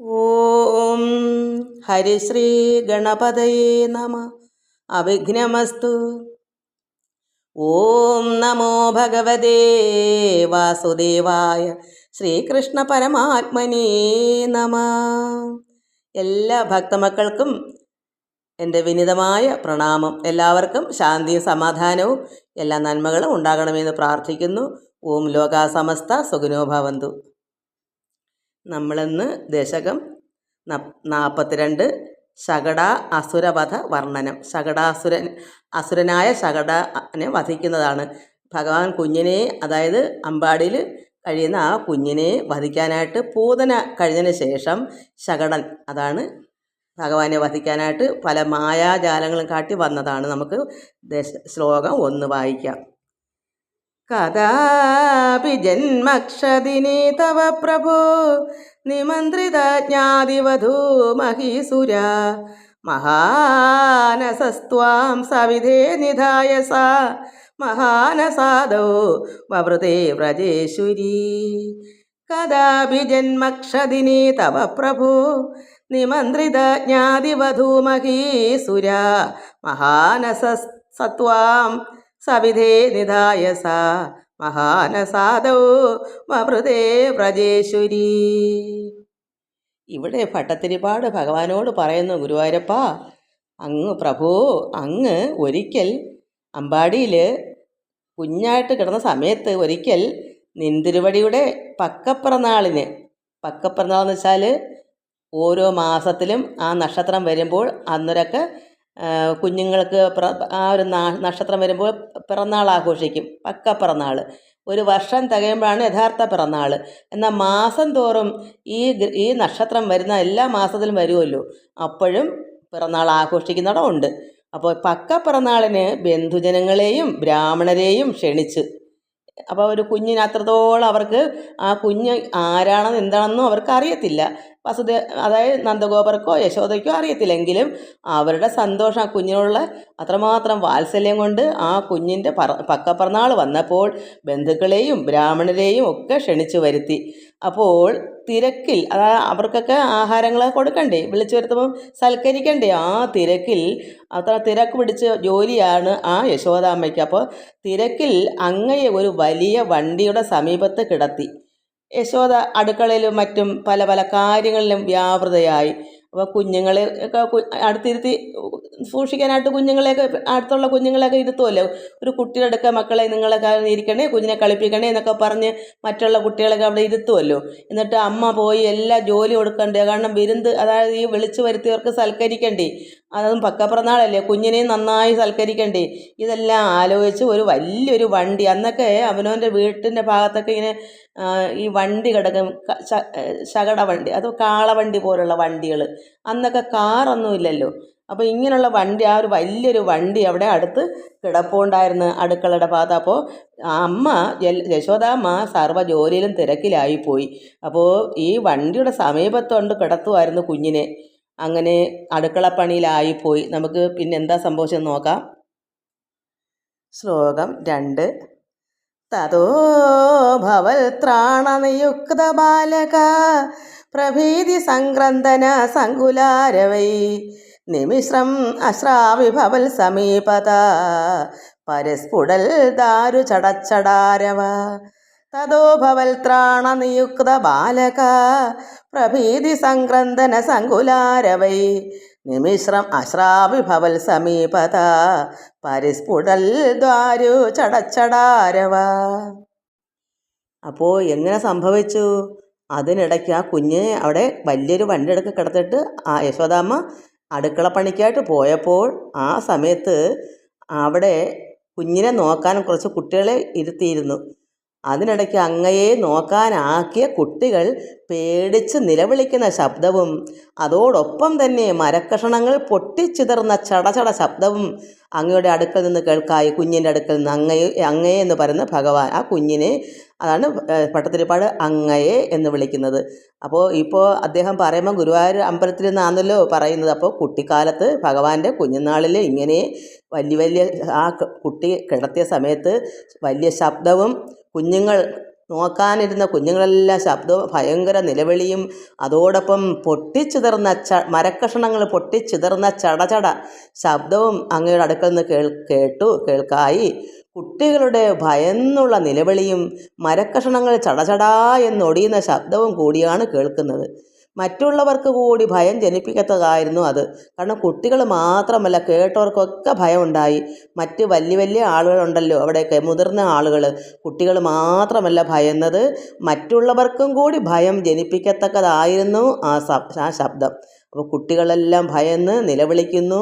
ഓം ഹരിശ്രീ ഗണപതയേ നമ. അവിഘ്നമസ്തു. ഓം നമോ ഭഗവതേ വാസുദേവായ ശ്രീകൃഷ്ണ പരമാത്മനേ നമ. എല്ലാ ഭക്തമക്കൾക്കും എന്റെ വിനിതമായ പ്രണാമം. എല്ലാവർക്കും ശാന്തിയും സമാധാനവും എല്ലാ നന്മകളും ഉണ്ടാകണമെന്ന് പ്രാർത്ഥിക്കുന്നു. ഓം ലോകാസമസ്ത സുഖിനോ ഭവന്തു. നമ്മളിന്ന് ദശകം നാൽപ്പത്തിരണ്ട് ശകട അസുരവധ വർണനം. ശകടാസുരൻ അസുരനായ ശകടനെ വധിക്കുന്നതാണ്. ഭഗവാൻ കുഞ്ഞിനെ അതായത് അമ്പാടിയിൽ കഴിയുന്ന ആ കുഞ്ഞിനെ വധിക്കാനായിട്ട് പൂതന കഴിഞ്ഞതിന് ശേഷം ശകടൻ അതാണ് ഭഗവാനെ വധിക്കാനായിട്ട് പല മായാജാലങ്ങളും കാട്ടി വന്നതാണ്. നമുക്ക് ശ്ലോകം ഒന്ന് വായിക്കാം. കഥാപി ജന്മക്ഷതിനെ തവ പ്രഭോ. നിമന്ത്രിതജ്ഞാതിവധൂ മഹീസുര. മഹാനസസ്ത്വാം സവിധേ നിധായ സ. മഹാനസാദോ വവൃതേ വ്രജേശ്വരീ. കഥാപി ജന്മക്ഷതിനെ തവ പ്രഭോ. നിമന്ത്രിതജ്ഞാതിവധൂ മഹീസുര. മഹാനസസ്ത്വാം സവിധേ നിധായ സ മഹാനസാദോ മൃതേ വ്രജേശ്വരി. ഇവിടെ ഭട്ടത്തിരിപ്പാട് ഭഗവാനോട് പറയുന്നു ഗുരുവായൂരപ്പ അങ്ങ് പ്രഭു അങ്ങ് ഒരിക്കൽ അമ്പാടിയിൽ കുഞ്ഞായിട്ട് കിടന്ന സമയത്ത് ഒരിക്കൽ നിന്തിരുവടിയുടെ പക്കപ്പിറന്നാളിന് പക്കപ്പിറന്നാൾ എന്ന് വെച്ചാൽ ഓരോ മാസത്തിലും ആ നക്ഷത്രം വരുമ്പോൾ അന്നൊരൊക്കെ കുഞ്ഞുങ്ങൾക്ക് ആ ഒരു നക്ഷത്രം വരുമ്പോൾ പിറന്നാൾ ആഘോഷിക്കും. പക്ക പിറന്നാൾ. ഒരു വർഷം തികയുമ്പോഴാണ് യഥാർത്ഥ പിറന്നാൾ. എന്നാൽ മാസം തോറും ഈ ഈ നക്ഷത്രം വരുന്ന എല്ലാ മാസത്തിലും വരുമല്ലോ. അപ്പോഴും പിറന്നാൾ ആഘോഷിക്കുന്നവിടെ ഉണ്ട്. അപ്പോൾ പക്ക പിറന്നാളിന് ബന്ധുജനങ്ങളെയും ബ്രാഹ്മണരെയും ക്ഷണിച്ച് അപ്പോൾ ഒരു കുഞ്ഞിന് അത്രത്തോളം അവർക്ക് ആ കുഞ്ഞ് ആരാണെന്ന് എന്താണെന്നും അവർക്ക് അറിയത്തില്ല വസുദേ അതായത് നന്ദഗോപർക്കോ യശോദയ്ക്കോ അറിയത്തില്ലെങ്കിലും അവരുടെ സന്തോഷം ആ കുഞ്ഞിനുള്ള അത്രമാത്രം വാത്സല്യം കൊണ്ട് ആ കുഞ്ഞിന്റെ പറ പക്കപ്പിറന്നാൾ വന്നപ്പോൾ ബന്ധുക്കളെയും ബ്രാഹ്മണരെയും ഒക്കെ ക്ഷണിച്ചു വരുത്തി. അപ്പോൾ തിരക്കിൽ അതായത് അവർക്കൊക്കെ ആഹാരങ്ങൾ കൊടുക്കണ്ടേ? വിളിച്ചു വരുത്തുമ്പം സൽക്കരിക്കണ്ടേ? ആ തിരക്കിൽ അത്ര തിരക്ക് പിടിച്ച ജോലിയാണ് ആ യശോദാമ്മയ്ക്ക്. അപ്പോൾ തിരക്കിൽ അങ്ങയെ ഒരു വലിയ വണ്ടിയുടെ സമീപത്ത് കിടത്തി. യശോദ അടുക്കളയിലും മറ്റും പല പല കാര്യങ്ങളിലും വ്യാപൃതയായി. അപ്പോൾ കുഞ്ഞുങ്ങളെ ഒക്കെ അടുത്തിരുത്തി സൂക്ഷിക്കാനായിട്ട് കുഞ്ഞുങ്ങളെയൊക്കെ അടുത്തുള്ള കുഞ്ഞുങ്ങളെയൊക്കെ ഇരുത്തുമല്ലോ ഒരു കുട്ടിയുടെ അടുക്ക മക്കളെ നിങ്ങളൊക്കെ ഇരിക്കണേ കുഞ്ഞിനെ കളിപ്പിക്കണേ എന്നൊക്കെ പറഞ്ഞ് മറ്റുള്ള കുട്ടികളൊക്കെ അവിടെ ഇരുത്തുമല്ലോ എന്നിട്ട് അമ്മ പോയി എല്ലാ ജോലി കൊടുക്കണ്ടേ? കാരണം വിരുന്ന് അതായത് ഈ വിളിച്ചു വരുത്തിയവർക്ക് സൽക്കരിക്കണ്ടേ? അതും പക്കപ്പിറന്നാളല്ലേ? കുഞ്ഞിനെ നന്നായി സൽക്കരിക്കണ്ടേ? ഇതെല്ലാം ആലോചിച്ച് ഒരു വലിയൊരു വണ്ടി. അന്നൊക്കെ അവനവന്റെ വീട്ടിന്റെ ഭാഗത്തൊക്കെ ഇങ്ങനെ ഈ വണ്ടി കിടക്കും. ശകട വണ്ടി. അത് കാളവണ്ടി പോലുള്ള വണ്ടികൾ അന്നൊക്കെ കാറൊന്നും ഇല്ലല്ലോ. അപ്പോൾ ഇങ്ങനെയുള്ള വണ്ടി ആ ഒരു വലിയൊരു വണ്ടി അവിടെ അടുത്ത് കിടപ്പുണ്ടായിരുന്നു അടുക്കളയുടെ ഭാഗത്ത്. അപ്പോൾ അമ്മ യശോദാമ്മ സർവ ജോലിയിലും തിരക്കിലായിപ്പോയി. അപ്പോൾ ഈ വണ്ടിയുടെ സമീപത്തുകൊണ്ട് കിടത്തുമായിരുന്നു കുഞ്ഞിനെ. അങ്ങനെ അടുക്കളപ്പണിയിലായിപ്പോയി നമുക്ക് പിന്നെ എന്താ സംഭവിച്ചതെന്ന് നോക്കാം. ശ്ലോകം രണ്ട്. തതോ ഭവൽ ത്രാണനിയുക്ത ബാലക പ്രഭീതി സംക്രന്ദന സങ്കുലാരവൈ നിമിശ്രം അശ്രാവിഭവൽ സമീപത പരസ്ഫുടൽ ദാരു ചടച്ചടാരവ തതോ ഭവൽ ത്രാണനിയുക്ത ബാലക. പ്രഭീതി സംക്രന്ദന സങ്കുലാരവൈ. നിമിശ്രം അശ്രാവിഭവൽ സമീപത. പരിസ്ഫുടൽ ദ്വാരു ചടച്ചടാരവ. അപ്പോൾ എങ്ങനെ സംഭവിച്ചു? അതിനിടയ്ക്ക് ആ കുഞ്ഞ് അവിടെ വലിയൊരു വണ്ടി എടുക്ക് കിടത്തിട്ട് ആ യശോദാമ്മ അടുക്കള പണിക്കായിട്ട് പോയപ്പോൾ ആ സമയത്ത് അവിടെ കുഞ്ഞിനെ നോക്കാൻ കുറച്ച് കുട്ടികളെ ഇരുത്തിയിരുന്നു. അതിനിടയ്ക്ക് അങ്ങയെ നോക്കാനാക്കിയ കുട്ടികൾ പേടിച്ച് നിലവിളിക്കുന്ന ശബ്ദവും അതോടൊപ്പം തന്നെ മരക്കഷണങ്ങൾ പൊട്ടിച്ചിതറുന്ന ചടചട ശബ്ദവും അങ്ങയുടെ അടുക്കൽ നിന്ന് കേൾക്കായി കുഞ്ഞിന്റെ അടുക്കൽ നിന്ന് അങ്ങയെ അങ്ങയെ എന്ന് പറയുന്ന ഭഗവാൻ ആ കുഞ്ഞിനെ അതാണ് പട്ടത്തിരിപ്പാട് അങ്ങയെ എന്ന് വിളിക്കുന്നത്. അപ്പോൾ ഇപ്പോൾ അദ്ദേഹം പറയുമ്പോൾ ഗുരുവായൂർ അമ്പലത്തിൽ നിന്നാണല്ലോ പറയുന്നത്. അപ്പോൾ കുട്ടിക്കാലത്ത് ഭഗവാന്റെ കുഞ്ഞുനാളിൽ ഇങ്ങനെ വലിയ വലിയ ആ കുട്ടി കിടത്തിയ സമയത്ത് വലിയ ശബ്ദവും കുഞ്ഞുങ്ങൾ നോക്കാനിരുന്ന കുഞ്ഞുങ്ങളെല്ലാം ശബ്ദ ഭയങ്കര നിലവിളിയും അതോടൊപ്പം പൊട്ടിച്ചിതറുന്ന ച മരക്കഷണങ്ങൾ പൊട്ടിച്ചിതറുന്ന ചടചട ശബ്ദവും അങ്ങയുടെ അടുക്കൽ നിന്ന് കേൾ കേട്ടു കേൾക്കായി. കുട്ടികളുടെ ഭയന്നുള്ള നിലവിളിയും മരക്കഷണങ്ങൾ ചടചടാ എന്നൊടിയുന്ന ശബ്ദവും കൂടിയാണ് കേൾക്കുന്നത്. മറ്റുള്ളവർക്ക് കൂടി ഭയം ജനിപ്പിക്കത്തതായിരുന്നു അത്. കാരണം കുട്ടികൾ മാത്രമല്ല കേട്ടവർക്കൊക്കെ ഭയം ഉണ്ടായി മറ്റ് വലിയ വലിയ ആളുകളുണ്ടല്ലോ അവിടെയൊക്കെ മുതിർന്ന ആളുകൾ. കുട്ടികൾ മാത്രമല്ല ഭയന്നത് മറ്റുള്ളവർക്കും കൂടി ഭയം ജനിപ്പിക്കത്തക്കതായിരുന്നു ആ ആ ശബ്ദം. അപ്പോൾ കുട്ടികളെല്ലാം ഭയന്ന് നിലവിളിക്കുന്നു.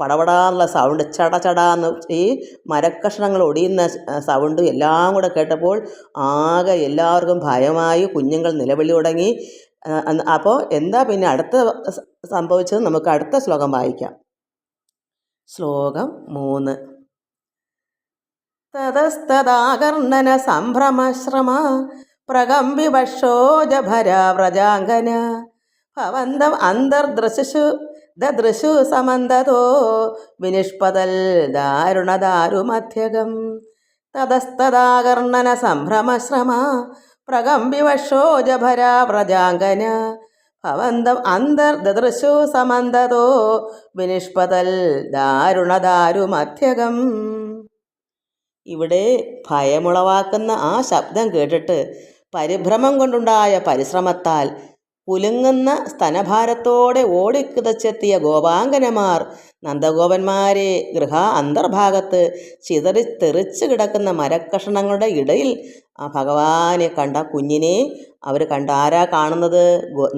പടപടാന്നുള്ള സൗണ്ട് ചട ചടാന്ന് ഈ മരക്കഷ്ണങ്ങൾ ഒടിയുന്ന സൗണ്ട് എല്ലാം കൂടെ കേട്ടപ്പോൾ ആകെ എല്ലാവർക്കും ഭയമായി കുഞ്ഞുങ്ങൾ നിലവിളി തുടങ്ങി. അപ്പോൾ എന്താ പിന്നെ അടുത്ത സംഭവിച്ചത് നമുക്ക് അടുത്ത ശ്ലോകം വായിക്കാം. ശ്ലോകം മൂന്ന്. തതസ്തദാകർണന സംഭ്രമശ്രമ പ്രകമ്പി വക്ഷോജഭര വ്രജാംഗന ഭവന്തം അന്തർദൃശു ദൃശു സമന്തതോ വിനിഷ്പതൽ ദാരുണദാരുമധ്യകം. തതസ്തദാകർണന സംഭ്രമശ്രമ പ്രകമ്പി പ്രജാങ്കന ഭവന്തം അന്തർദൃശു സമന്തതോ വിനിഷ്പതൽ ദാരുണദാരുമധ്യകം. ഇവിടെ ഭയമുളവാക്കുന്ന ആ ശബ്ദം കേട്ടിട്ട് പരിഭ്രമം കൊണ്ടുണ്ടായ പരിശ്രമത്താൽ കുലുങ്ങുന്ന സ്തനഭാരത്തോടെ ഓടിക്കുതച്ചെത്തിയ ഗോപാങ്കനമാർ നന്ദഗോപന്മാരെ ഗൃഹ അന്തർഭാഗത്ത് ചിതറി തെറിച്ച് കിടക്കുന്ന മരക്കഷണങ്ങളുടെ ഇടയിൽ ആ ഭഗവാനെ കണ്ട കുഞ്ഞിനെ അവർ കണ്ട ആരാ കാണുന്നത്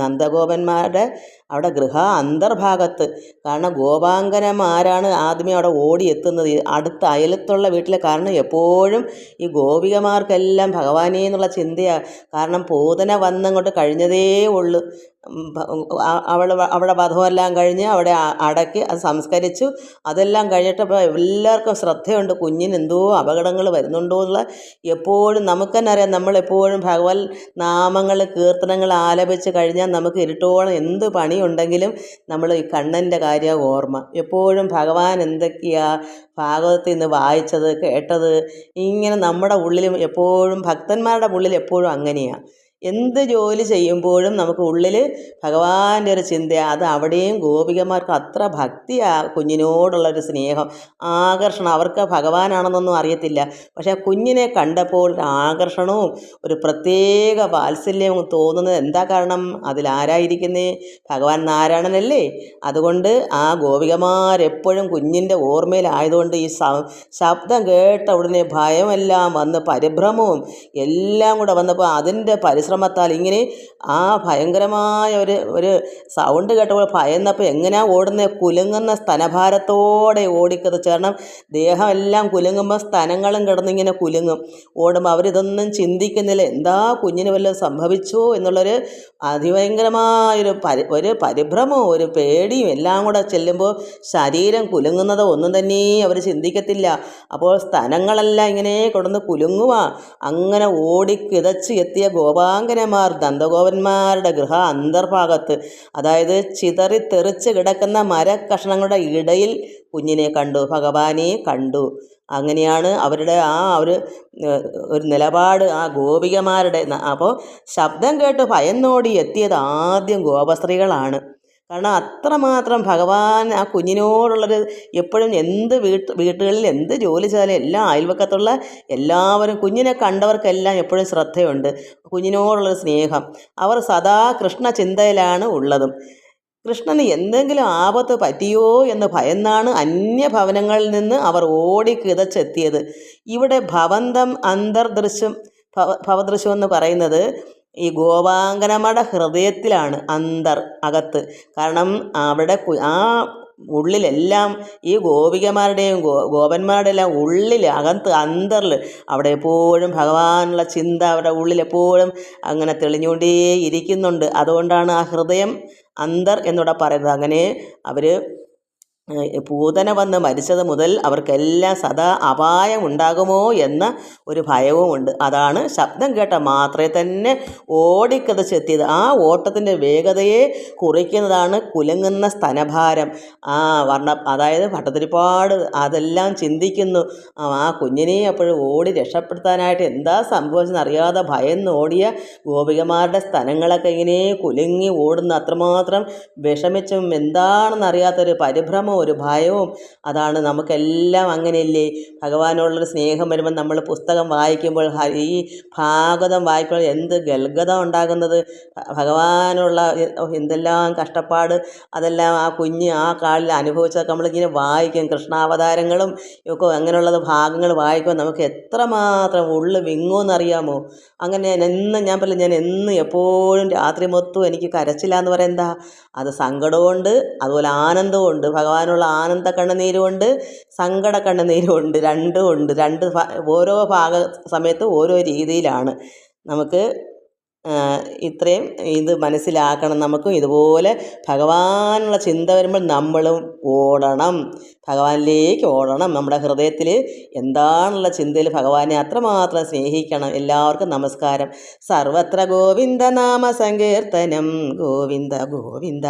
നന്ദഗോപന്മാരുടെ അവിടെ ഗൃഹ അന്തർഭാഗത്ത്. കാരണം ഗോപാങ്കനമാരാണ് ആദ്യമേ അവിടെ ഓടി എത്തുന്നത് അടുത്ത അയലത്തുള്ള വീട്ടിലെ കാരണം എപ്പോഴും ഈ ഗോപികമാർക്കെല്ലാം ഭഗവാനേ എന്നുള്ള ചിന്തയാണ് കാരണം പൂതന വന്നങ്ങോട്ട് കഴിഞ്ഞതേ ഉള്ളൂ. വ- അവിടെ വധമെല്ലാം കഴിഞ്ഞ് അവിടെ അടക്കി അത് സംസ്കരിച്ചു. അതെല്ലാം കഴിഞ്ഞിട്ടപ്പോൾ എല്ലാവർക്കും ശ്രദ്ധയുണ്ട്. കുഞ്ഞിന് എന്തോ അപകടങ്ങൾ വരുന്നുണ്ടോ എന്നുള്ള എപ്പോഴും നമുക്ക് തന്നെ അറിയാം. നമ്മളെപ്പോഴും ഭഗവത് നാമങ്ങൾ കീർത്തനങ്ങൾ ആലപിച്ച് കഴിഞ്ഞാൽ നമുക്ക് ഇരുട്ടോളം എന്ത് പണിയുണ്ടെങ്കിലും നമ്മൾ ഈ കണ്ണന്റെ കാര്യം ഓർമ്മ. എപ്പോഴും ഭഗവാൻ എന്തൊക്കെയാണ് ഭാഗവത്തിൽ നിന്ന് വായിച്ചത് കേട്ടത് ഇങ്ങനെ നമ്മുടെ ഉള്ളിലും എപ്പോഴും ഭക്തന്മാരുടെ ഉള്ളിൽ എപ്പോഴും അങ്ങനെയാണ് എന്ത് ജോലി ചെയ്യുമ്പോഴും നമുക്ക് ഉള്ളിൽ ഭഗവാന്റെ ഒരു ചിന്ത അത് അവിടെയും ഗോപികമാർക്ക് അത്ര ഭക്തിയാ കുഞ്ഞിനോടുള്ള ഒരു സ്നേഹം ആകർഷണം. അവർക്ക് ഭഗവാനാണെന്നൊന്നും അറിയത്തില്ല. പക്ഷേ കുഞ്ഞിനെ കണ്ടപ്പോൾ ഒരു ആകർഷണവും ഒരു പ്രത്യേക വാത്സല്യവും തോന്നുന്നത് എന്താ കാരണം? അതിലാരായിരിക്കുന്നേ ഭഗവാൻ നാരായണനല്ലേ? അതുകൊണ്ട് ആ ഗോപികമാരെപ്പോഴും കുഞ്ഞിന്റെ ഓർമ്മയിലായതുകൊണ്ട് ഈ ശബ്ദം കേട്ട ഉടനെ ഭയമെല്ലാം വന്ന് പരിഭ്രമവും എല്ലാം കൂടെ വന്നപ്പോൾ അതിന്റെ പരിശ്രമത്താൽ ഇങ്ങനെ ആ ഭയങ്കരമായ ഒരു ഒരു സൗണ്ട് കേട്ടപ്പോൾ ഭയന്നപ്പോൾ എങ്ങനെയാ ഓടുന്നത് കുലുങ്ങുന്ന സ്തനഭാരത്തോടെ ഓടിക്കത്. കാരണം ദേഹമെല്ലാം കുലുങ്ങുമ്പോൾ സ്തനങ്ങളും കിടന്നിങ്ങനെ കുലുങ്ങും. ഓടുമ്പോൾ അവരിതൊന്നും ചിന്തിക്കുന്നില്ല. എന്താ കുഞ്ഞിന് വല്ലതും സംഭവിച്ചോ എന്നുള്ളൊരു അതിഭയങ്കരമായൊരു പരി ഒരു പരിഭ്രമവും ഒരു പേടിയും എല്ലാം കൂടെ ചെല്ലുമ്പോൾ ശരീരം കുലുങ്ങുന്നത് ഒന്നും തന്നെ അവർ ചിന്തിക്കത്തില്ല. അപ്പോൾ സ്തനങ്ങളെല്ലാം ഇങ്ങനെ കൊണ്ടുവന്ന് കുലുങ്ങുക അങ്ങനെ ഓടി ഓടിക്കിതച്ച് എത്തിയ ഗോപാങ്കനമാർ ദന്തഗോപന്മാരുടെ ഗൃഹ അന്തർഭാഗത്ത് അതായത് ചിതറി തെറിച്ച് കിടക്കുന്ന മരക്കഷണങ്ങളുടെ ഇടയിൽ കുഞ്ഞിനെ കണ്ടു ഭഗവാനെ കണ്ടു. അങ്ങനെയാണ് അവരുടെ ആ ഒരു ഒരു നിലപാട് ആ ഗോപികമാരുടെ അപ്പോൾ ശബ്ദം കേട്ട് ഭയന്നോടി എത്തിയത് ആദ്യം ഗോപസ്ത്രീകളാണ്. കാരണം അത്രമാത്രം ഭഗവാൻ ആ കുഞ്ഞിനോടുള്ളൊരു എപ്പോഴും എന്ത് വീട്ട് വീട്ടുകളിൽ എന്ത് ജോലി ചെയ്താലും എല്ലാ അയൽവക്കത്തുള്ള എല്ലാവരും കുഞ്ഞിനെ കണ്ടവർക്കെല്ലാം എപ്പോഴും ശ്രദ്ധയുണ്ട്. കുഞ്ഞിനോടുള്ളൊരു സ്നേഹം. അവർ സദാ കൃഷ്ണ ചിന്തയിലാണ് ഉള്ളതും. കൃഷ്ണന് എന്തെങ്കിലും ആപത്ത് പറ്റിയോ എന്ന് ഭയന്നാണ് അന്യഭവനങ്ങളിൽ നിന്ന് അവർ ഓടി കിതച്ചെത്തിയത്. ഇവിടെ ഭവന്തം അന്തർദൃശ്യം ഭവ ഭവദൃശ്യം എന്ന് പറയുന്നത് ഈ ഗോപാങ്കനമ്മയുടെ ഹൃദയത്തിലാണ് അന്തർ അകത്ത്. കാരണം അവിടെ ആ ഉള്ളിലെല്ലാം ഈ ഗോപികമാരുടെയും ഗോ ഗോപന്മാരുടെ എല്ലാം ഉള്ളിൽ അകത്ത് അന്തറിൽ അവിടെ എപ്പോഴും ഭഗവാനുള്ള ചിന്ത അവരുടെ ഉള്ളിൽ എപ്പോഴും അങ്ങനെ തെളിഞ്ഞുകൊണ്ടേ ഇരിക്കുന്നുണ്ട്. അതുകൊണ്ടാണ് ആ ഹൃദയം അന്തർ എന്നിവിടെ പറയുന്നത്. അങ്ങനെ അവർ പൂതന വന്ന് മരിച്ചത് മുതൽ അവർക്കെല്ലാം സദാ അപായം ഉണ്ടാകുമോ എന്ന ഒരു ഭയവുമുണ്ട്. അതാണ് ശബ്ദം കേട്ട മാത്രമേ തന്നെ ഓടിക്കതച്ചെത്തിയത്. ആ ഓട്ടത്തിന്റെ വേഗതയെ കുറിക്കുന്നതാണ് കുലുങ്ങുന്ന സ്തനഭാരം. ആ വർണ അതായത് ഭട്ടത്തിരിപ്പാട് അതെല്ലാം ചിന്തിക്കുന്നു. ആ കുഞ്ഞിനെ അപ്പോഴും ഓടി രക്ഷപ്പെടുത്താനായിട്ട് എന്താ സംഭവിച്ചെന്ന് അറിയാതെ ഭയന്ന് ഓടിയ ഗോപികമാരുടെ സ്ഥലങ്ങളൊക്കെ ഇങ്ങനെ കുലുങ്ങി ഓടുന്ന അത്രമാത്രം വിഷമിച്ചും എന്താണെന്നറിയാത്തൊരു പരിഭ്രമം ഒരു ഭയവും. അതാണ് നമുക്കെല്ലാം അങ്ങനെയല്ലേ? ഭഗവാനോടുള്ളൊരു സ്നേഹം വരുമ്പോൾ നമ്മൾ പുസ്തകം വായിക്കുമ്പോൾ ഈ ഭാഗവതം വായിക്കുമ്പോൾ എന്ത് ഗൽഗത ഉണ്ടാകുന്നത്? ഭഗവാനുള്ള എന്തെല്ലാം കഷ്ടപ്പാട്? അതെല്ലാം ആ കുഞ്ഞ് ആ കാലിൽ അനുഭവിച്ചതൊക്കെ നമ്മളിങ്ങനെ വായിക്കും. കൃഷ്ണാവതാരങ്ങളും ഒക്കെ അങ്ങനെയുള്ളത് ഭാഗങ്ങൾ വായിക്കുമ്പോൾ നമുക്ക് എത്രമാത്രം ഉള്ളു വിങ്ങുമെന്നറിയാമോ അങ്ങനെ എന്നും ഞാൻ പറയില്ല ഞാൻ എന്നും എപ്പോഴും രാത്രി മൊത്തം എനിക്ക് കരച്ചില്ലാന്ന് എന്ന് എന്താ? അത് സങ്കടമുണ്ട് അതുപോലെ ആനന്ദമുണ്ട്. ഭഗവാനുള്ള ആനന്ദ കണ്ണുനീരുമുണ്ട് സങ്കട കണ്ണുനീരുമുണ്ട് രണ്ടും ഉണ്ട്. രണ്ട് ഓരോ ഭാഗ സമയത്ത് ഓരോ രീതിയിലാണ്. നമുക്ക് ഇത്രയും ഇത് മനസ്സിലാക്കണം. നമുക്കും ഇതുപോലെ ഭഗവാനുള്ള ചിന്ത വരുമ്പോൾ നമ്മളും ഓടണം. ഭഗവാനിലേക്ക് ഓടണം. നമ്മുടെ ഹൃദയത്തിൽ എന്താണുള്ള ചിന്തയിൽ ഭഗവാനെ അത്രമാത്രം സ്നേഹിക്കണം. എല്ലാവർക്കും നമസ്കാരം. സർവത്ര ഗോവിന്ദ നാമ സങ്കീർത്തനം. ഗോവിന്ദ ഗോവിന്ദ.